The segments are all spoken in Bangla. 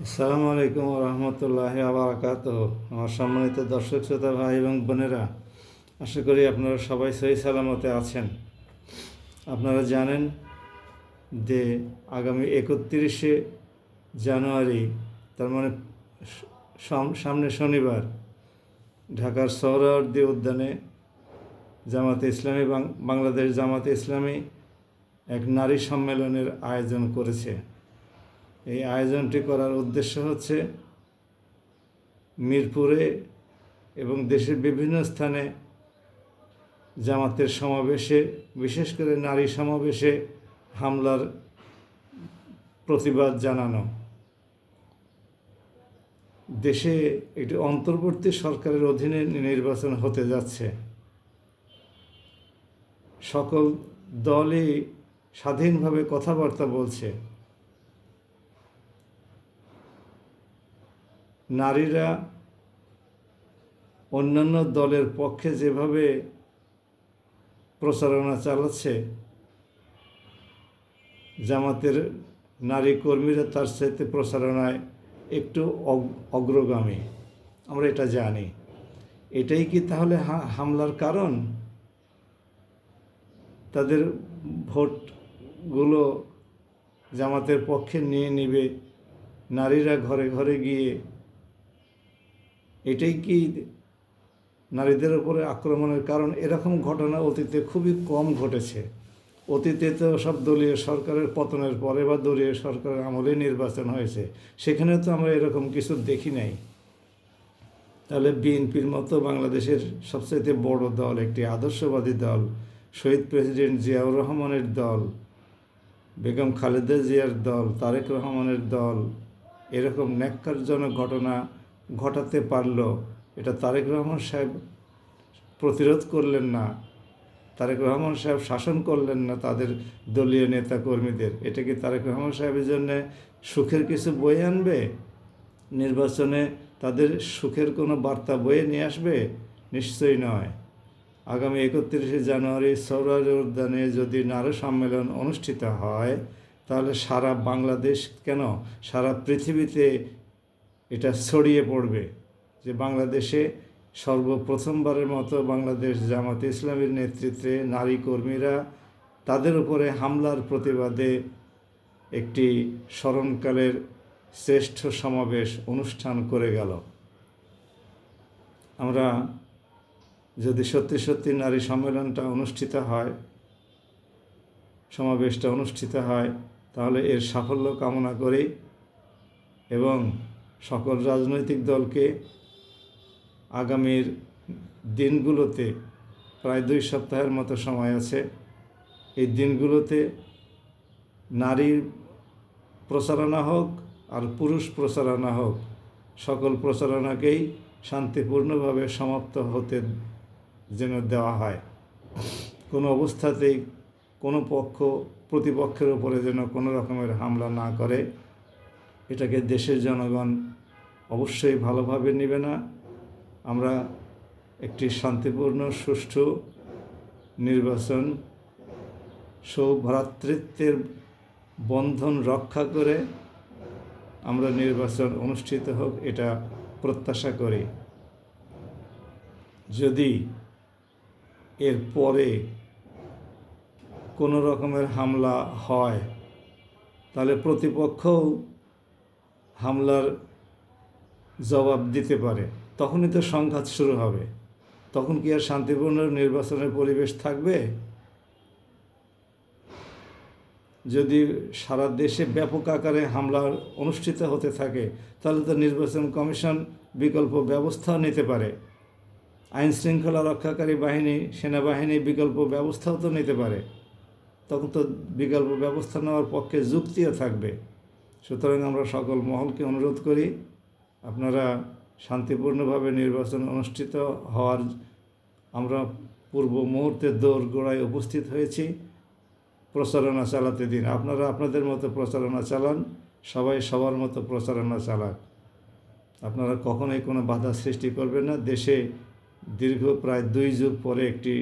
আসসালামু আলাইকুম রহমতুল্লাহ আবরাকাত আমার সম্মানিত দর্শক শ্রোতা ভাই এবং বোনেরা, আশা করি আপনারা সবাই সহি সালামতে আছেন। আপনারা জানেন যে আগামী একত্রিশে জানুয়ারি, তার মানে সাম- সামনে শনিবার, ঢাকার সৌরাবর্দী উদ্যানে জামাতে ইসলামী বাংলাদেশ জামাতে ইসলামী এক নারী সম্মেলনের আয়োজন করেছে। এই আয়োজনটি করার উদ্দেশ্য হচ্ছে মিরপুরে এবং দেশের বিভিন্ন স্থানে জামাতের সমাবেশে, বিশেষ করে নারী সমাবেশে হামলার প্রতিবাদ জানানো। দেশে একটি অন্তর্বর্তী সরকারের অধীনে নির্বাচন হতে যাচ্ছে। সকল দলই স্বাধীনভাবে কথাবার্তা বলছে। নারীরা অন্যান্য দলের পক্ষে যেভাবে প্রচারণা চালাচ্ছে, জামাতের নারী কর্মীরা তার সাথে প্রচারণায় একটু অগ- অগ্রগামী। আমরা এটা জানি। এটাই কি তাহলে হামলার কারণ? তাদের ভোটগুলো জামাতের পক্ষে নিয়ে নিবে, নারীরা ঘরে ঘরে গিয়ে এটাই কি নারীদের উপরে আক্রমণের কারণ? এরকম ঘটনা অতীতে খুবই কম ঘটেছে। অতীতে তো সব দলীয় সরকারের পতনের পরে বা দলীয় সরকারের আমলে নির্বাচন হয়েছে। সেখানে তো আমরা এরকম কিছু দেখি নাই। তাহলে বিএনপির মতো বাংলাদেশের সবচেয়ে বড় দল, একটি আদর্শবাদী দল, শহীদ প্রেসিডেন্ট জিয়াউর রহমানের দল, বেগম খালেদা জিয়ার দল, তারেক রহমানের দল, এরকম ন্যাক্কারজনক ঘটনা ঘটাতে পারল। এটা তারেক রহমান সাহেব প্রতিরোধ করলেন না। তারেক রহমান সাহেব শাসন করলেন না তাদের দলীয় নেতা কর্মীদের এটা কি তারেক রহমান সাহেবের জন্য সুখের কিছু বয়ে আনবে? নির্বাচনে তাদের সুখের কোনো বার্তা বয়ে নিয়ে আসবে? নিশ্চয়ই নয়। আগামী একত্রিশে জানুয়ারি সৌরাজ উদ্যানে যদি নারী সম্মেলন অনুষ্ঠিত হয়, তাহলে সারা বাংলাদেশ কেন? সারা পৃথিবীতে এটা ছড়িয়ে পড়বে যে বাংলাদেশে সর্বপ্রথমবারের মতো বাংলাদেশ জামাতে ইসলামীর নেতৃত্বে নারী কর্মীরা তাদের উপরে হামলার প্রতিবাদে একটি স্মরণকালের শ্রেষ্ঠ সমাবেশ অনুষ্ঠান করে গেল। আমরা যদি সত্যি সত্যি নারী সম্মেলনটা অনুষ্ঠিত হয়, সমাবেশটা অনুষ্ঠিত হয়, তাহলে এর সাফল্য কামনা করি এবং সকল রাজনৈতিক দলকে আগামীর দিনগুলোতে প্রায় দুই সপ্তাহের মতো সময় আছে। এই দিনগুলোতে নারীর প্রচারণা হোক আর পুরুষ প্রচারণা হোক, সকল প্রচারণাকেই শান্তিপূর্ণভাবে সমাপ্ত হতে যেন দেওয়া হয়। কোনো অবস্থাতেই কোনো পক্ষ প্রতিপক্ষের উপরে যেন কোনো রকমের হামলা না করে। এটাকে দেশের জনগণ অবশ্যই ভালোভাবে নেবে না। আমরা একটি শান্তিপূর্ণ, সুষ্ঠু নির্বাচন সৌভ্রাতৃত্বের বন্ধন রক্ষা করে আমরা নির্বাচন অনুষ্ঠিত হোক এটা প্রত্যাশা করি। যদি এর পরে কোনো রকমের হামলা হয়, তাহলে প্রতিপক্ষও হামলার জবাব দিতে পারে, তখনই তো সংঘাত শুরু হবে। তখন কি আর শান্তিপূর্ণ নির্বাচনের পরিবেশ থাকবে? যদি সারা দেশে ব্যাপক আকারে হামলা অনুষ্ঠিত হতে থাকে, তাহলে তো নির্বাচন কমিশন বিকল্প ব্যবস্থাও নিতে পারে। আইন শৃঙ্খলা রক্ষাকারী বাহিনী, সেনাবাহিনী বিকল্প ব্যবস্থাও তো নিতে পারে। তখন তো বিকল্প ব্যবস্থা নেওয়ার পক্ষে যুক্তিও থাকবে। সুতরাং আমরা সকল মহলকে অনুরোধ করি, আপনারা শান্তিপূর্ণভাবে নির্বাচন অনুষ্ঠিত হওয়ার, আমরা পূর্ব মুহূর্তে দৌড় গোড়ায় উপস্থিত হয়েছি। প্রচারণা চালাতে দিন। আপনারা আপনাদের মতো প্রচারণা চালান সবাই সবার মতো প্রচারণা চালাক আপনারা কখনোই কোনো বাধা সৃষ্টি করবেন না। দেশে দীর্ঘ প্রায় দুই যুগ পরে একটি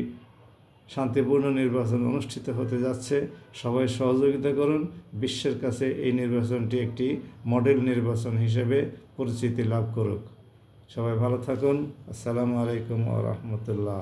শান্তিপূর্ণ নির্বাচন অনুষ্ঠিত হতে যাচ্ছে। সবাই সহযোগিতা করুন। বিশ্বের কাছে এই নির্বাচনটি একটি মডেল নির্বাচন হিসেবে পরিচিতি লাভ করুক। সবাই ভালো থাকুন। আসসালামু আলাইকুম আ রহমতুল্লাহ।